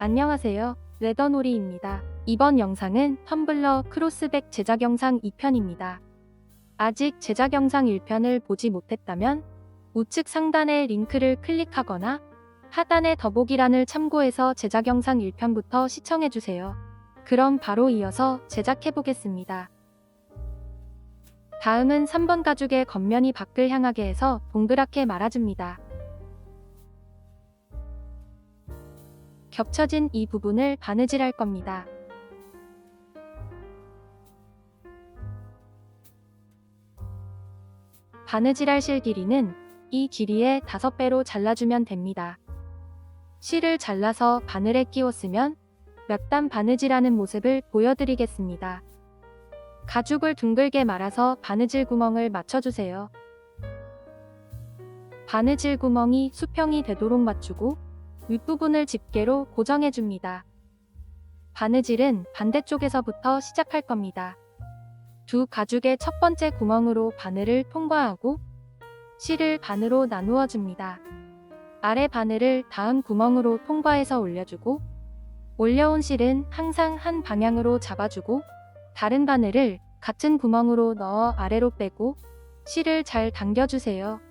안녕하세요. 레더놀이입니다. 이번 영상은 텀블러 크로스백 제작 영상 2편입니다. 아직 제작 영상 1편을 보지 못했다면 우측 상단의 링크를 클릭하거나 하단의 더보기란을 참고해서 제작 영상 1편부터 시청해주세요. 그럼 바로 이어서 제작해 보겠습니다. 다음은 3번 가죽의 겉면이 밖을 향하게 해서 동그랗게 말아줍니다. 겹쳐진 이 부분을 바느질할 겁니다. 바느질할 실 길이는 이 길이의 5배로 잘라주면 됩니다. 실을 잘라서 바늘에 끼웠으면 몇 단 바느질하는 모습을 보여드리겠습니다. 가죽을 둥글게 말아서 바느질 구멍을 맞춰주세요. 바느질 구멍이 수평이 되도록 맞추고 윗부분을 집게로 고정해줍니다. 바느질은 반대쪽에서부터 시작할 겁니다. 두 가죽의 첫 번째 구멍으로 바늘을 통과하고 실을 반으로 나누어 줍니다. 아래 바늘을 다음 구멍으로 통과해서 올려주고 올려온 실은 항상 한 방향으로 잡아주고 다른 바늘을 같은 구멍으로 넣어 아래로 빼고 실을 잘 당겨주세요.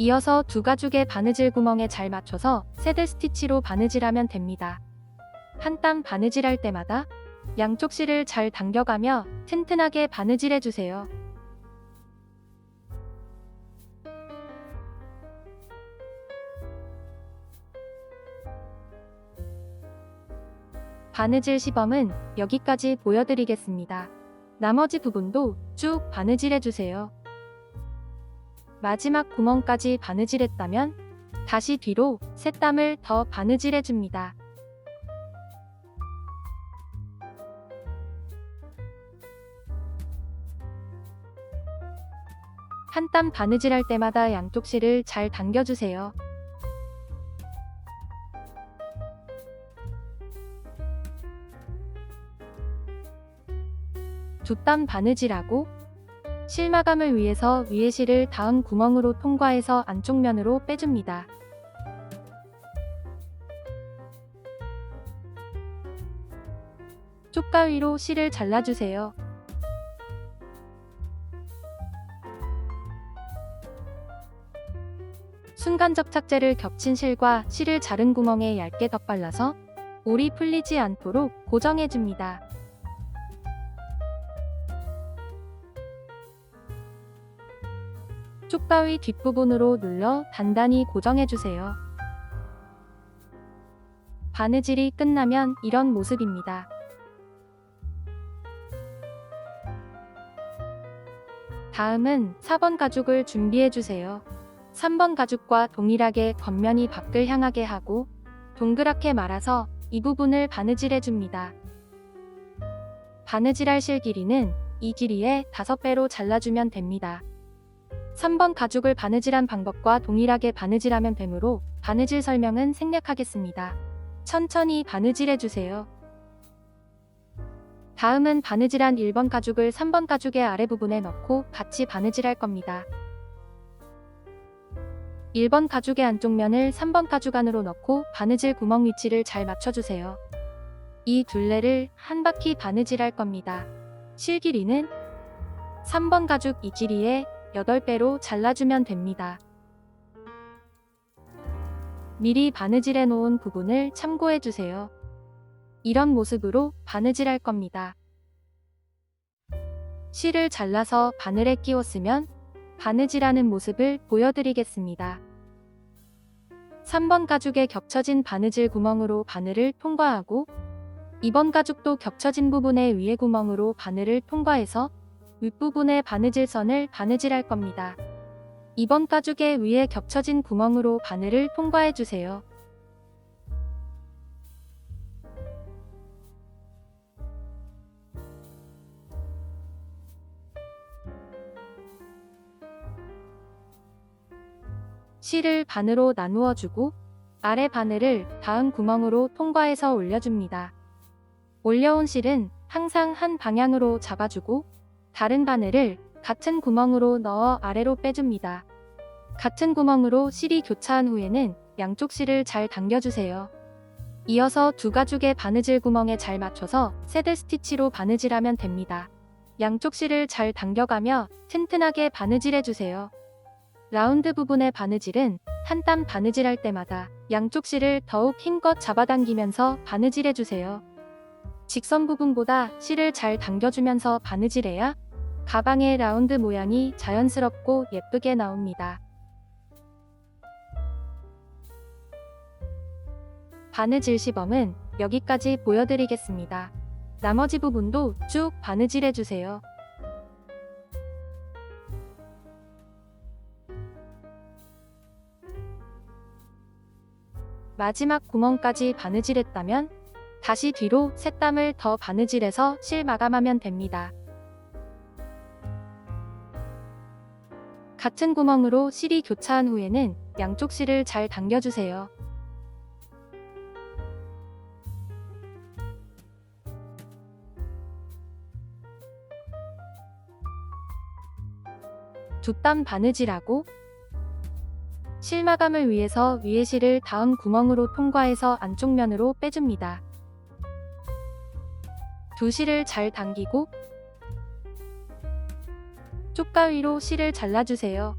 이어서 두 가죽의 바느질 구멍에 잘 맞춰서 새들 스티치로 바느질하면 됩니다. 한 땀 바느질할 때마다 양쪽 실을 잘 당겨가며 튼튼하게 바느질해주세요. 바느질 시범은 여기까지 보여드리겠습니다. 나머지 부분도 쭉 바느질해주세요. 마지막 구멍까지 바느질했다면 다시 뒤로 새 땀을 더 바느질해줍니다. 한 땀 바느질할 때마다 양쪽 실을 잘 당겨주세요. 두 땀 바느질하고 실마감을 위해서 위에 실을 다음 구멍으로 통과해서 안쪽 면으로 빼줍니다. 쪽가위로 실을 잘라주세요. 순간 접착제를 겹친 실과 실을 자른 구멍에 얇게 덧발라서 올이 풀리지 않도록 고정해줍니다. 쪽가위 뒷부분으로 눌러 단단히 고정해주세요. 바느질이 끝나면 이런 모습입니다. 다음은 4번 가죽을 준비해주세요. 3번 가죽과 동일하게 겉면이 밖을 향하게 하고 동그랗게 말아서 이 부분을 바느질해줍니다. 바느질할 실 길이는 이 길이의 5배로 잘라주면 됩니다. 3번 가죽을 바느질한 방법과 동일하게 바느질하면 되므로 바느질 설명은 생략하겠습니다. 천천히 바느질해주세요. 다음은 바느질한 1번 가죽을 3번 가죽의 아래 부분에 넣고 같이 바느질할 겁니다. 1번 가죽의 안쪽 면을 3번 가죽 안으로 넣고 바느질 구멍 위치를 잘 맞춰주세요. 이 둘레를 한 바퀴 바느질할 겁니다. 실 길이는 3번 가죽 이 길이의 8배로 잘라주면 됩니다. 미리 바느질해 놓은 부분을 참고해 주세요. 이런 모습으로 바느질할 겁니다. 실을 잘라서 바늘에 끼웠으면 바느질하는 모습을 보여드리겠습니다. 3번 가죽에 겹쳐진 바느질 구멍으로 바늘을 통과하고 2번 가죽도 겹쳐진 부분의 위에 구멍으로 바늘을 통과해서 윗부분의 바느질 선을 바느질할 겁니다. 2번 가죽의 위에 겹쳐진 구멍으로 바늘을 통과해 주세요. 실을 반으로 나누어 주고 아래 바늘을 다음 구멍으로 통과해서 올려줍니다. 올려온 실은 항상 한 방향으로 잡아주고 다른 바늘을 같은 구멍으로 넣어 아래로 빼줍니다. 같은 구멍으로 실이 교차한 후에는 양쪽 실을 잘 당겨주세요. 이어서 두 가죽의 바느질 구멍에 잘 맞춰서 새들 스티치로 바느질하면 됩니다. 양쪽 실을 잘 당겨가며 튼튼하게 바느질해주세요. 라운드 부분의 바느질은 한 땀 바느질할 때마다 양쪽 실을 더욱 힘껏 잡아당기면서 바느질해주세요. 직선 부분보다 실을 잘 당겨주면서 바느질해야 가방의 라운드 모양이 자연스럽고 예쁘게 나옵니다. 바느질 시범은 여기까지 보여드리겠습니다. 나머지 부분도 쭉 바느질해주세요. 마지막 구멍까지 바느질했다면 다시 뒤로 새땀을 더 바느질해서 실 마감하면 됩니다. 같은 구멍으로 실이 교차한 후에는 양쪽 실을 잘 당겨주세요. 두 땀 바느질하고 실 마감을 위해서 위에 실을 다음 구멍으로 통과해서 안쪽 면으로 빼줍니다. 두 실을 잘 당기고 쪽가위로 실을 잘라주세요.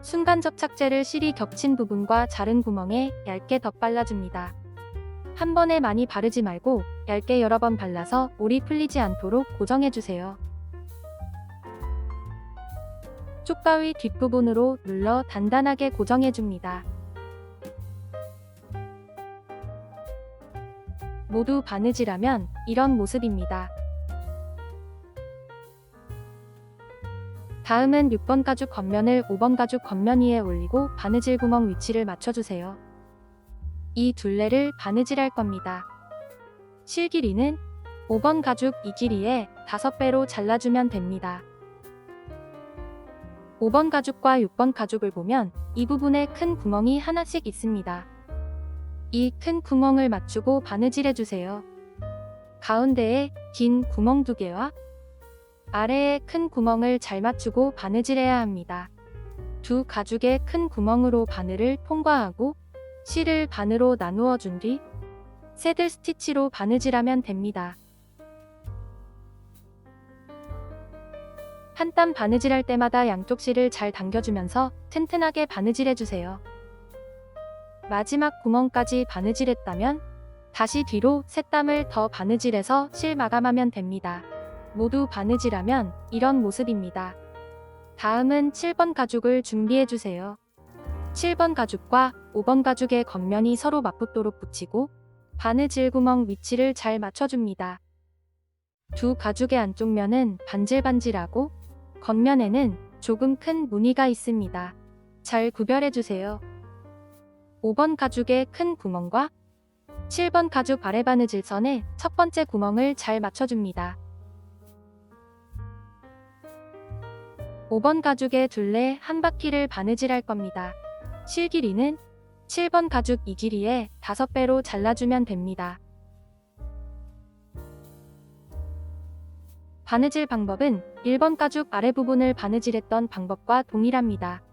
순간 접착제를 실이 겹친 부분과 자른 구멍에 얇게 덧발라줍니다. 한 번에 많이 바르지 말고 얇게 여러 번 발라서 올이 풀리지 않도록 고정해주세요. 쪽가위 뒷부분으로 눌러 단단하게 고정해줍니다. 모두 바느질하면 이런 모습입니다. 다음은 6번 가죽 겉면을 5번 가죽 겉면 위에 올리고 바느질 구멍 위치를 맞춰주세요. 이 둘레를 바느질할 겁니다. 실 길이는 5번 가죽 이 길이에 5배로 잘라주면 됩니다. 5번 가죽과 6번 가죽을 보면 이 부분에 큰 구멍이 하나씩 있습니다. 이 큰 구멍을 맞추고 바느질해주세요. 가운데에 긴 구멍 두 개와 아래에 큰 구멍을 잘 맞추고 바느질해야 합니다. 두 가죽의 큰 구멍으로 바늘을 통과하고 실을 반으로 나누어 준 뒤 새들 스티치로 바느질하면 됩니다. 한 땀 바느질할 때마다 양쪽 실을 잘 당겨주면서 튼튼하게 바느질해주세요. 마지막 구멍까지 바느질했다면 다시 뒤로 새 땀을 더 바느질해서 실 마감하면 됩니다. 모두 바느질하면 이런 모습입니다. 다음은 7번 가죽을 준비해주세요. 7번 가죽과 5번 가죽의 겉면이 서로 맞붙도록 붙이고 바느질 구멍 위치를 잘 맞춰줍니다. 두 가죽의 안쪽 면은 반질반질하고 겉면에는 조금 큰 무늬가 있습니다. 잘 구별해주세요. 5번 가죽의 큰 구멍과 7번 가죽 아래 바느 질 선에 첫 번째 구멍을 잘 맞춰줍니다. 5번 가죽의 둘레 한 바퀴를 바느질할 겁니다. 실 길이는 7번 가죽 이 길이에 5배로 잘라주면 됩니다. 바느질 방법은 1번 가죽 아래 부분을 바느질했던 방법과 동일합니다.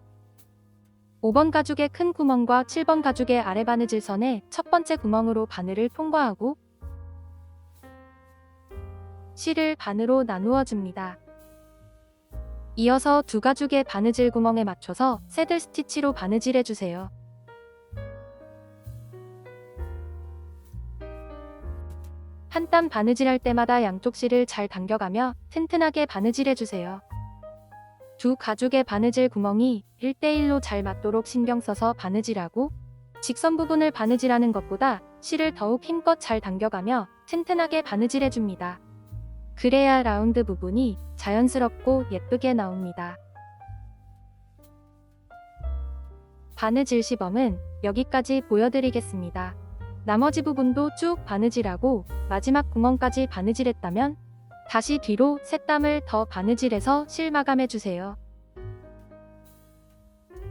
5번 가죽의 큰 구멍과 7번 가죽의 아래 바느질 선에 첫 번째 구멍으로 바늘을 통과하고 실을 반으로 나누어 줍니다. 이어서 두 가죽의 바느질 구멍에 맞춰서 새들 스티치로 바느질 해 주세요. 한 땀 바느질할 때마다 양쪽 실을 잘 당겨가며 튼튼하게 바느질 해 주세요. 두 가죽의 바느질 구멍이 1대1로 잘 맞도록 신경 써서 바느질하고 직선 부분을 바느질하는 것보다 실을 더욱 힘껏 잘 당겨가며 튼튼하게 바느질해줍니다. 그래야 라운드 부분이 자연스럽고 예쁘게 나옵니다. 바느질 시범은 여기까지 보여드리겠습니다. 나머지 부분도 쭉 바느질하고 마지막 구멍까지 바느질했다면 다시 뒤로 새땀을 더 바느질해서 실 마감해주세요.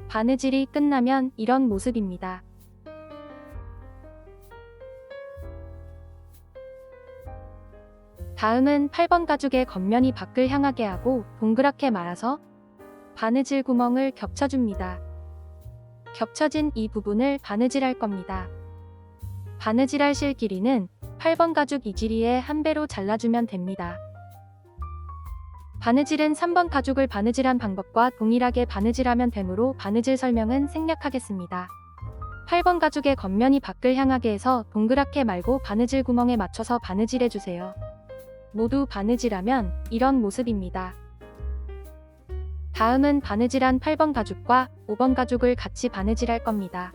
바느질이 끝나면 이런 모습입니다. 다음은 8번 가죽의 겉면이 밖을 향하게 하고 동그랗게 말아서 바느질 구멍을 겹쳐줍니다. 겹쳐진 이 부분을 바느질할 겁니다. 바느질할 실 길이는 8번 가죽 이지리의 한 배로 잘라주면 됩니다. 바느질은 3번 가죽을 바느질한 방법과 동일하게 바느질하면 되므로 바느질 설명은 생략하겠습니다. 8번 가죽의 겉면이 밖을 향하게 해서 동그랗게 말고 바느질 구멍에 맞춰서 바느질해주세요. 모두 바느질하면 이런 모습입니다. 다음은 바느질한 8번 가죽과 5번 가죽을 같이 바느질할 겁니다.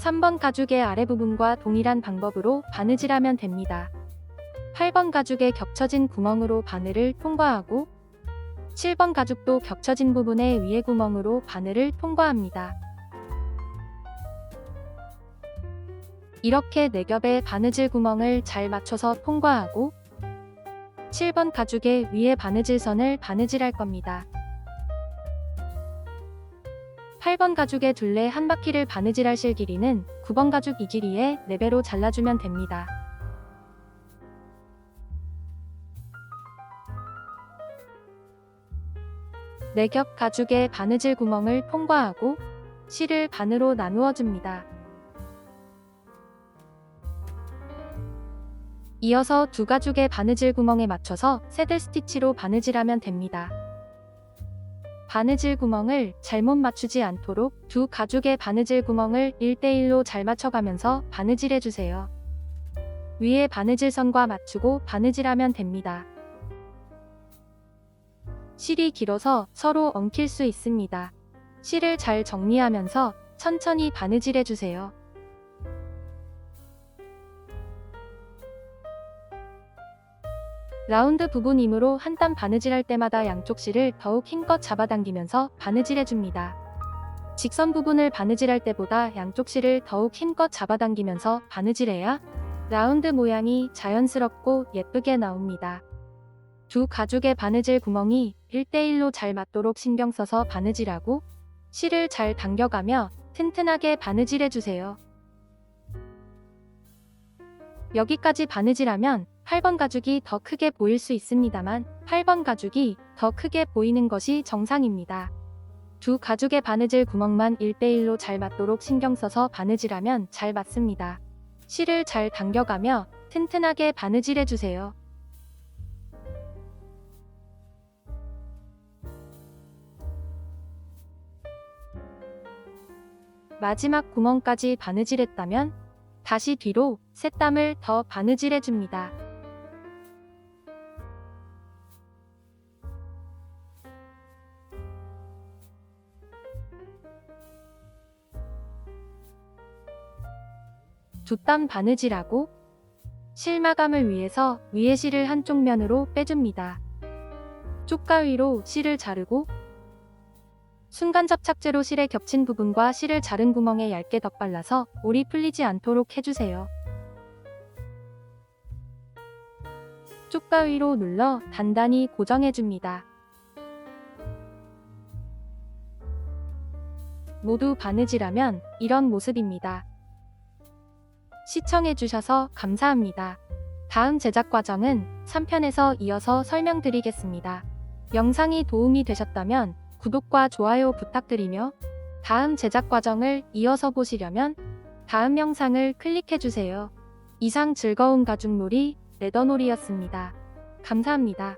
3번 가죽의 아래 부분과 동일한 방법으로 바느질 하면 됩니다. 8번 가죽의 겹쳐진 구멍으로 바늘을 통과하고 7번 가죽도 겹쳐진 부분의 위에 구멍으로 바늘을 통과합니다. 이렇게 4겹의 바느질 구멍을 잘 맞춰서 통과하고 7번 가죽의 위에 바느질선을 바느질할 겁니다. 8번 가죽의 둘레 한 바퀴를 바느질할 실 길이는 9번 가죽 이 길이에 4배로 잘라주면 됩니다. 네겹 가죽의 바느질 구멍을 통과하고 실을 반으로 나누어 줍니다. 이어서 두 가죽의 바느질 구멍에 맞춰서 새들 스티치로 바느질하면 됩니다. 바느질 구멍을 잘못 맞추지 않도록 두 가죽의 바느질 구멍을 1대1로 잘 맞춰가면서 바느질해주세요. 위에 바느질선과 맞추고 바느질하면 됩니다. 실이 길어서 서로 엉킬 수 있습니다. 실을 잘 정리하면서 천천히 바느질해주세요. 라운드 부분이므로 한 땀 바느질할 때마다 양쪽 실을 더욱 힘껏 잡아당기면서 바느질해줍니다. 직선 부분을 바느질할 때보다 양쪽 실을 더욱 힘껏 잡아당기면서 바느질해야 라운드 모양이 자연스럽고 예쁘게 나옵니다. 두 가죽의 바느질 구멍이 1대1로 잘 맞도록 신경 써서 바느질하고 실을 잘 당겨가며 튼튼하게 바느질해주세요. 여기까지 바느질하면 8번 가죽이 더 크게 보일 수 있습니다만 8번 가죽이 더 크게 보이는 것이 정상입니다. 두 가죽의 바느질 구멍만 1대1로 잘 맞도록 신경 써서 바느질하면 잘 맞습니다. 실을 잘 당겨가며 튼튼하게 바느질해주세요. 마지막 구멍까지 바느질했다면 다시 뒤로 새땀을 더 바느질해줍니다. 두땀 바느질하고 실마감을 위해서 위에 실을 한쪽 면으로 빼줍니다. 쪽가위로 실을 자르고 순간 접착제로 실에 겹친 부분과 실을 자른 구멍에 얇게 덧발라서 올이 풀리지 않도록 해주세요. 쪽가위로 눌러 단단히 고정해줍니다. 모두 바느질하면 이런 모습입니다. 시청해주셔서 감사합니다. 다음 제작 과정은 3편에서 이어서 설명드리겠습니다. 영상이 도움이 되셨다면 구독과 좋아요 부탁드리며 다음 제작 과정을 이어서 보시려면 다음 영상을 클릭해주세요. 이상 즐거운 가죽놀이 레더놀이였습니다. 감사합니다.